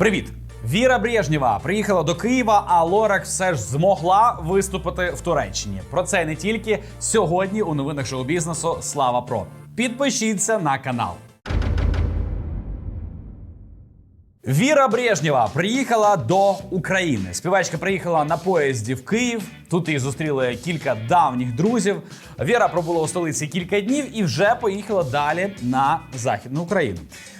Привіт! Віра Брежнєва приїхала до Києва, а Лорак все ж змогла виступити в Туреччині. Про це не тільки сьогодні у новинах шоу-бізнесу. Слава Про. Підпишіться на канал. Віра Брежнєва приїхала до України. Співачка приїхала на поїзді в Київ. Тут її зустріли кілька давніх друзів. Віра пробула у столиці кілька днів і вже поїхала далі на західну Україну.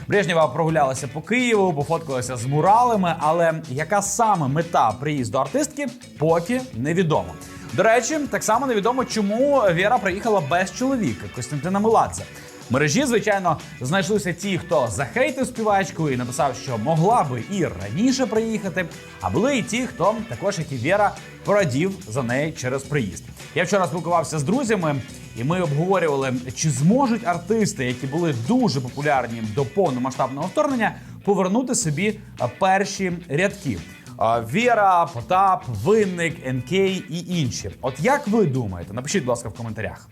Брежнєва прогулялася по Києву, пофоткалася з муралами, але яка саме мета приїзду артистки, поки невідомо. До речі, так само невідомо, чому Віра приїхала без чоловіка Костянтина Меладзе. Мережі, звичайно, знайшлися ті, хто захейтив співачку і написав, що могла би і раніше приїхати. А були і ті, хто також, як і Віра, порадів за неї через приїзд. Я вчора спілкувався з друзями, і ми обговорювали, чи зможуть артисти, які були дуже популярні до повномасштабного вторгнення, повернути собі перші рядки. Віра, Потап, Винник, НК і інші. От як ви думаєте? Напишіть, будь ласка, в коментарях.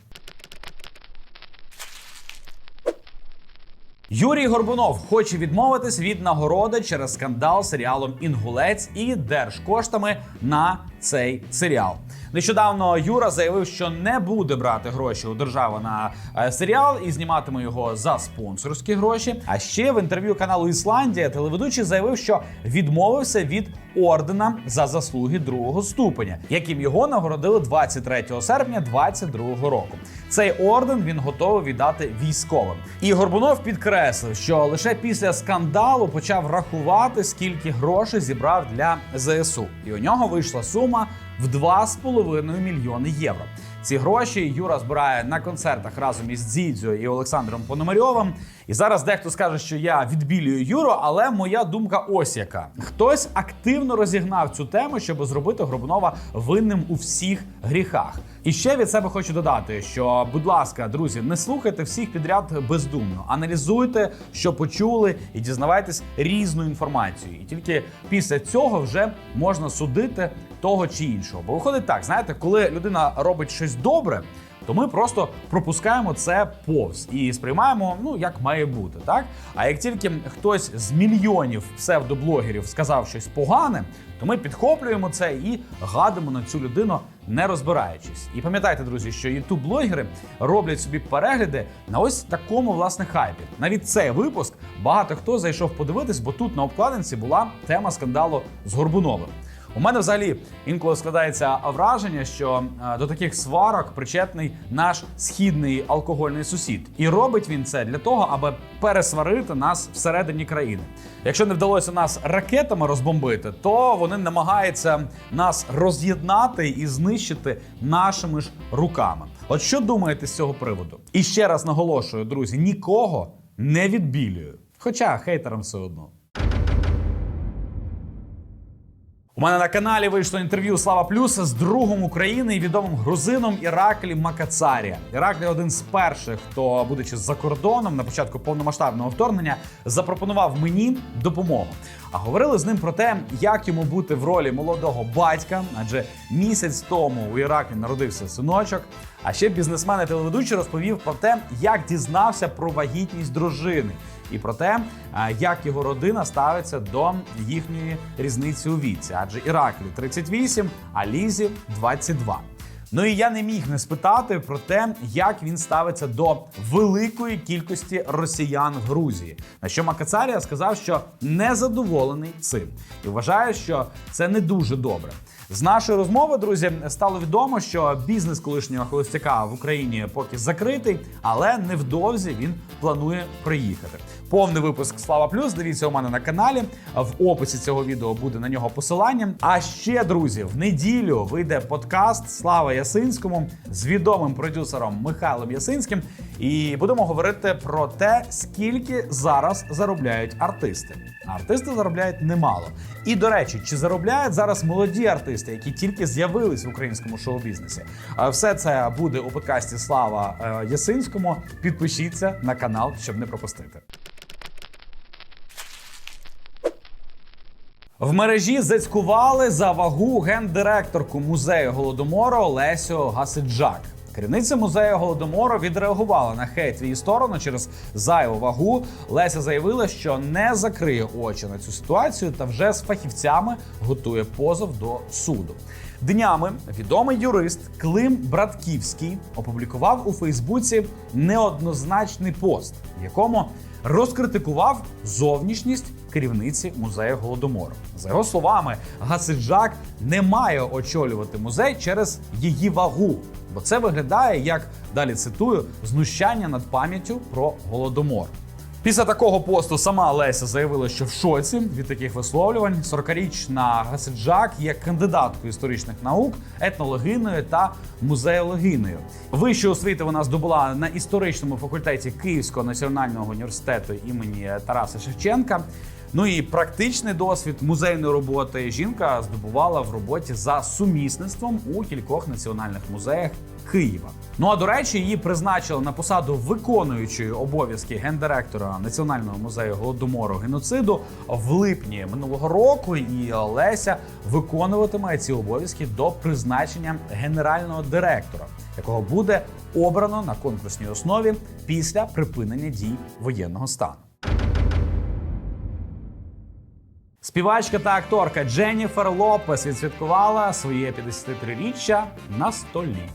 Юрій Горбунов хоче відмовитись від нагороди через скандал серіалом Інгулець і держкоштами на цей серіал. Нещодавно Юра заявив, що не буде брати гроші у держави на е, серіал і зніматиме його за спонсорські гроші. А ще в інтерв'ю каналу Ісландія телеведучий заявив, що відмовився від ордена за заслуги другого ступеня, яким його нагородили 23 серпня 2022 року. Цей орден він готовий віддати військовим. І Горбунов підкреслив, що лише після скандалу почав рахувати, скільки грошей зібрав для ЗСУ, і у нього вийшла сума в 2,5 мільйони євро. Ці гроші Юра збирає на концертах разом із Дзідзьо і Олександром Пономарьовим. І зараз дехто скаже, що я відбілюю Юру, але моя думка ось яка: хтось активно розігнав цю тему, щоб зробити Горбунова винним у всіх гріхах. І ще від себе хочу додати, що, будь ласка, друзі, не слухайте всіх підряд бездумно, аналізуйте, що почули, і дізнавайтесь різну інформацію. І тільки після цього вже можна судити того чи іншого. Бо виходить так, знаєте, коли людина робить щось добре. То ми просто пропускаємо це повз і сприймаємо, ну як має бути, так? А як тільки хтось з мільйонів псевдоблогерів сказав щось погане, то ми підхоплюємо це і гадимо на цю людину, не розбираючись. І пам'ятайте, друзі, що ютуб-блогери роблять собі перегляди на ось такому власне хайпі. Навіть цей випуск багато хто зайшов подивитись, бо тут на обкладинці була тема скандалу з Горбуновим. У мене взагалі інколи складається враження, що е, до таких сварок причетний наш східний алкогольний сусід, і робить він це для того, аби пересварити нас всередині країни. Якщо не вдалося нас ракетами розбомбити, то вони намагаються нас роз'єднати і знищити нашими ж руками. От що думаєте з цього приводу? І ще раз наголошую, друзі, нікого не відбілюю. Хоча хейтерам все одно. У мене на каналі вийшло інтерв'ю Слава Плюс з другом України і відомим грузином Іраклі Макацарія. Іраклі один з перших, хто, будучи за кордоном на початку повномасштабного вторгнення, запропонував мені допомогу. А говорили з ним про те, як йому бути в ролі молодого батька, адже місяць тому у Іраклі народився синочок. А ще бізнесмен і телеведучий розповів про те, як дізнався про вагітність дружини і про те, як його родина ставиться до їхньої різниці у віці. Адже Іраклі 38, а Лізі 22. Ну і я не міг не спитати про те, як він ставиться до великої кількості росіян в Грузії. На що Макацарія сказав, що не задоволений цим і вважає, що це не дуже добре. З нашої розмови, друзі, стало відомо, що бізнес колишнього холостяка в Україні поки закритий, але невдовзі він планує приїхати. Повний випуск Слава Плюс. Дивіться у мене на каналі. В описі цього відео буде на нього посилання. А ще, друзі, в неділю вийде подкаст Слава Ясинському з відомим продюсером Михайлом Ясинським. І будемо говорити про те, скільки зараз заробляють артисти. Артисти заробляють немало. І до речі, чи заробляють зараз молоді артисти, які тільки з'явились в українському шоу-бізнесі? Все це буде у подкасті Слава е, Ясинському. Підпишіться на канал, щоб не пропустити. В мережі зацькували за вагу гендиректорку музею голодомору Лесю Гасиджак. Керівниця музею голодомору відреагувала на хейт в її сторону через зайву вагу. Леся заявила, що не закриє очі на цю ситуацію та вже з фахівцями готує позов до суду. Днями відомий юрист Клим Братківський опублікував у Фейсбуці неоднозначний пост, в якому розкритикував зовнішність керівниці музею голодомору. За його словами, Гасиджак не має очолювати музей через її вагу, бо це виглядає як далі цитую знущання над пам'яттю про голодомор. Після такого посту сама Леся заявила, що в шоці від таких висловлювань 40-річна Гасиджак є кандидаткою історичних наук, етнологиною та музеологиною. Вищу освіту вона здобула на історичному факультеті Київського національного університету імені Тараса Шевченка. Ну і практичний досвід музейної роботи жінка здобувала в роботі за сумісництвом у кількох національних музеях Києва. Ну а до речі, її призначили на посаду виконуючої обов'язки гендиректора Національного музею голодомору геноциду в липні минулого року. І Леся виконуватиме ці обов'язки до призначення генерального директора, якого буде обрано на конкурсній основі після припинення дій воєнного стану. Співачка та акторка Дженніфер Лопес відсвяткувала своє 53-річчя на столі.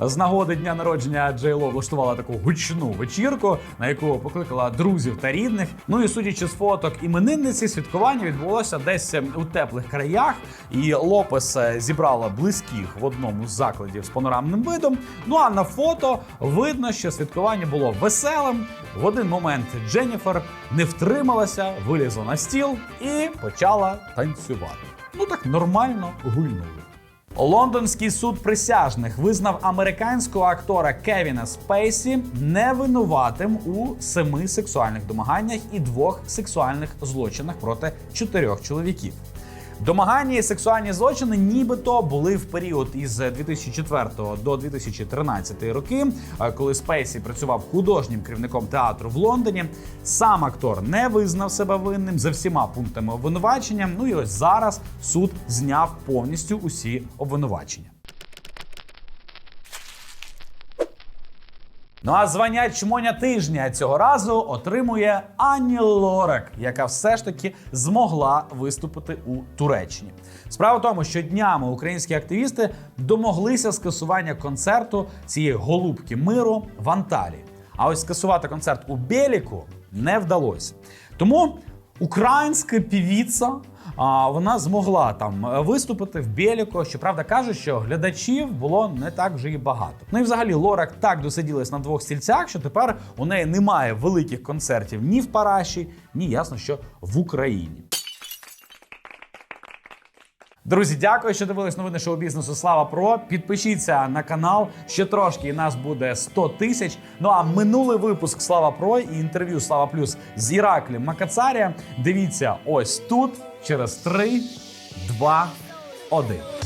З нагоди дня народження Джейло влаштувала таку гучну вечірку, на яку покликала друзів та рідних. Ну і судячи з фоток іменинниці, святкування відбулося десь у теплих краях. І Лопес е, зібрала близьких в одному з закладів з панорамним видом. Ну а на фото видно, що святкування було веселим. В один момент Дженніфер не втрималася, вилізла на стіл і почала танцювати. Ну так нормально гульнули. Лондонський суд присяжних визнав американського актора Кевіна Спейсі невинуватим у семи сексуальних домаганнях і двох сексуальних злочинах проти чотирьох чоловіків. Домагання і сексуальні злочини нібито були в період із 2004 до 2013 роки, е, коли Спейсі працював художнім керівником театру в Лондоні. Сам актор не визнав себе винним за всіма пунктами обвинувачення. Ну і ось зараз суд зняв повністю усі обвинувачення. Ну а звання чмоня тижня цього разу отримує Ані Лорак, яка все ж таки змогла виступити у Туреччині. Справа в тому, що днями українські активісти домоглися скасування концерту цієї голубки миру в Анталії. А ось скасувати концерт у Беліку не вдалося. Тому українська півіця вона змогла там е, виступити в Беліку. Щоправда, каже, що глядачів було не так вже і багато. Ну і взагалі Лорак так досиділась на двох стільцях, що тепер у неї немає великих концертів ні в Параші, ні ясно, що в Україні. Друзі, дякую, що дивились новини шоу бізнесу. Слава Про. Підпишіться на канал. Ще трошки і нас буде 100 тисяч. Ну а минулий випуск Слава Про і інтерв'ю Слава Плюс з Іраклем Макацарія. Дивіться ось тут через 3, 2, 1.